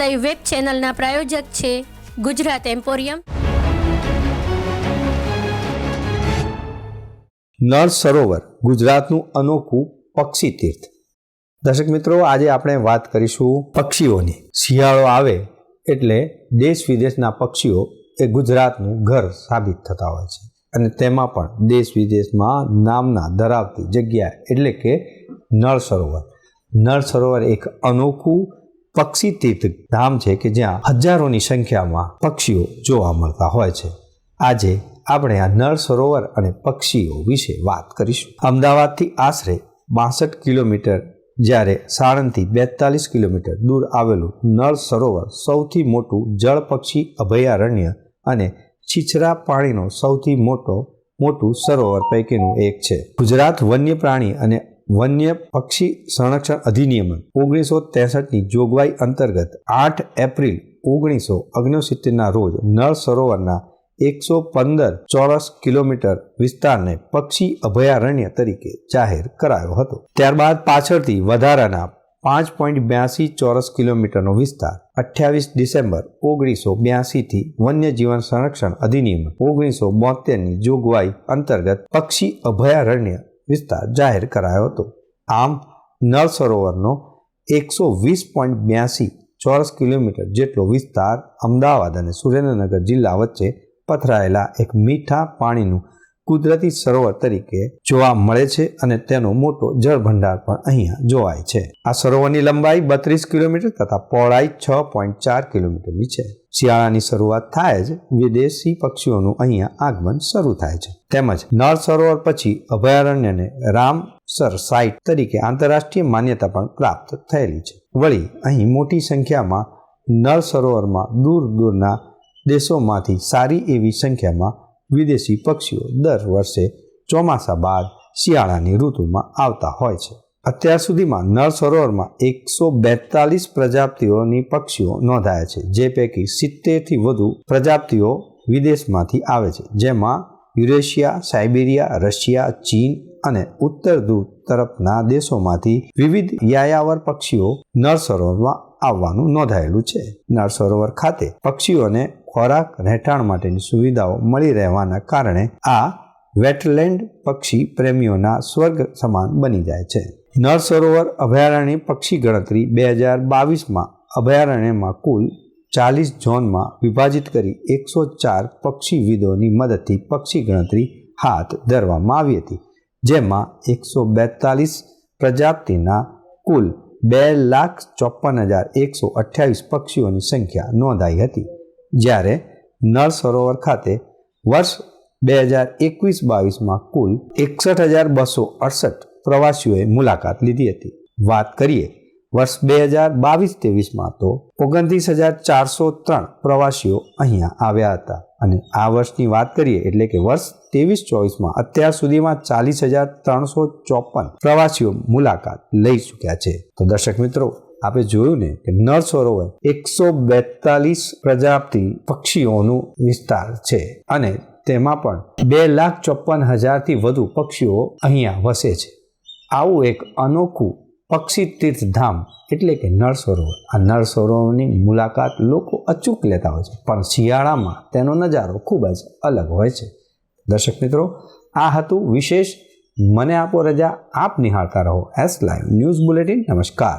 Live web ચેનલના પ્રાયોજક છે Gujarat emporium Nal Sarovar ગુજરાતનું અનોખું પક્ષી તીર્થ. દર્શક મિત્રો, આજે આપણે વાત કરીશું પક્ષીઓની. શિયાળો આવે એટલે દેશ વિદેશના પક્ષીઓ એ ગુજરાતનું ઘર સાબિત થતા હોય છે. અને તેમાં પણ દેશ વિદેશમાં નામના ધરાવતી જગ્યા એટલે કે નળ સરોવર. નળ સરોવર એક અનોખું પક્ષી તીર્થ ધામ છે કે જ્યાં હજારોની સંખ્યામાં પક્ષીઓ જોવા મળતા હોય છે. આજે આપણે આ નળ સરોવર અને પક્ષીઓ વિશે વાત કરીશું. અમદાવાદથી આશરે બાસઠ કિલોમીટર, જ્યારે સાણંદથી બેતાલીસ કિલોમીટર દૂર આવેલું નળ સરોવર સૌથી મોટું જળ પક્ષી અભયારણ્ય અને છીછરા પાણીનો સૌથી મોટો, મોટું સરોવર પૈકીનું એક છે. ગુજરાત વન્ય પ્રાણી અને વન્ય પક્ષી સંરક્ષણ અધિનિયમ ઓગણીસો ત્રેસઠની જોગવાઈ અંતર્ગત આઠ એપ્રિલ ઓગણીસો ઓગણસિત્તેરના રોજ નળ સરોવરના એકસો પંદર ચોરસ કિલોમીટર વિસ્તારને પક્ષી અભયારણ્ય તરીકે જાહેર કરાયો હતો. ત્યારબાદ પાછળથી વધારાના પાંચ પોઈન્ટ બ્યાસી ચોરસ કિલોમીટરનો વિસ્તાર અઠ્યાવીસ ડિસેમ્બર ઓગણીસો બ્યાસીથી વન્યજીવન સંરક્ષણ અધિનિયમ ઓગણીસો બોતેરની જોગવાઈ અંતર્ગત પક્ષી અભયારણ્ય વિસ્તાર જાહેર કરાયો હતો. આમ, નળ સરોવરનો એકસો વીસ પોઈન્ટ બ્યાસી ચોરસ કિલોમીટર જેટલો વિસ્તાર અમદાવાદ અને સુરેન્દ્રનગર જિલ્લા વચ્ચે પથરાયેલા એક મીઠા પાણીનું કુદરતી સરોવર તરીકે જોવા મળે છે અને તેનો મોટો જળભંડાર પણ અહીંયા જોવાય છે. આ સરોવરની લંબાઈ બત્રીસ કિલોમીટર તથા પહોળાઈ છ પોઈન્ટ ચાર કિલોમીટરની છે. શિયાળાની શરૂઆત થાય જ વિદેશી પક્ષીઓનું અહીંયા આગમન શરૂ થાય છે. તેમજ નળ સરોવર પછી અભયારણ્યને રામસર સાઇટ તરીકે આંતરરાષ્ટ્રીય માન્યતા પણ પ્રાપ્ત થયેલી છે. વળી અહીં મોટી સંખ્યામાં નળ સરોવરમાં દૂર દૂરના દેશોમાંથી સારી એવી સંખ્યામાં વિદેશી પક્ષીઓ દર વર્ષે ચોમાસા બાદ શિયાળાની ઋતુમાં આવતા હોય છે. અત્યાર સુધીમાં નળ સરોવરમાં એકસો બેતાલીસ પ્રજાતિઓની પક્ષીઓ નોંધાયા છે, જે પૈકી સિત્તેરથી વધુ પ્રજાતિઓ વિદેશમાંથી આવે છે, જેમાં યુરેશિયા, સાઇબેરિયા, રશિયા, ચીન અને ઉત્તર ધ્રુવ તરફના દેશોમાંથી વિવિધ યાયાવર પક્ષીઓ નળ સરોવરમાં આવવાનું નોંધાયેલું છે. નળ સરોવર ખાતે પક્ષીઓને ખોરાક રહેઠાણ માટેની સુવિધાઓ મળી રહેવાના કારણે આ વેટલેન્ડ પક્ષી પ્રેમીઓના સ્વર્ગ સમાન બની જાય છે. નળ સરોવર અભયારણ્ય પક્ષી ગણતરી બે હજાર બાવીસમાં અભયારણ્યમાં કુલ ચાલીસ ઝોનમાં વિભાજિત કરી એકસો ચાર પક્ષીવિદોની મદદથી પક્ષી ગણતરી હાથ ધરવામાં આવી હતી, જેમાં એકસો બેતાલીસ પ્રજાતિના કુલ બે લાખ ચોપન હજાર એકસો અઠ્યાવીસ પક્ષીઓની સંખ્યા નોંધાઈ હતી. જ્યારે નળ સરોવર ખાતે વર્ષ બે હજાર એકવીસ બાવીસમાં કુલ એકસઠ હજાર બસો અડસઠ પ્રવાસીઓએ મુલાકાત લીધી હતી. વાત કરીએ વર્ષ બે હજાર બાવીસ ત્રેવીસમાં તો ઓગણત્રીસ હજાર ચારસો ત્રણ પ્રવાસીઓ અહીંયા આવ્યા હતા. અને આ વર્ષની વાત કરીએ એટલે કે વર્ષ ત્રેવીસ ચોવીસમાં અત્યાર સુધીમાં ચાલીસ હજાર ત્રણસો ચોપન પ્રવાસીઓ મુલાકાત લઈ ચૂક્યા છે. તો દર્શક મિત્રો આપણે જોયું ને કે નળ સરોવર એકસો બેતાલીસ પ્રજાતિ પક્ષીઓનું વિસ્તાર છે અને તેમાં પણ બે લાખ ચોપન હજારથી વધુ પક્ષીઓ અહીંયા વસે છે. આવું એક અનોખું પક્ષી તીર્થધામ એટલે કે નળ સરોવર. આ નળ સરોવરની મુલાકાત લોકો અચૂક લેતા હોય છે, પણ શિયાળામાં તેનો નજારો ખૂબ જ અલગ હોય છે. દર્શક મિત્રો, આ હતું વિશેષ મને આપો રજા, આપ નિહાળતા રહો. એસ લાઈવ ન્યૂઝ બુલેટિન નમસ્કાર.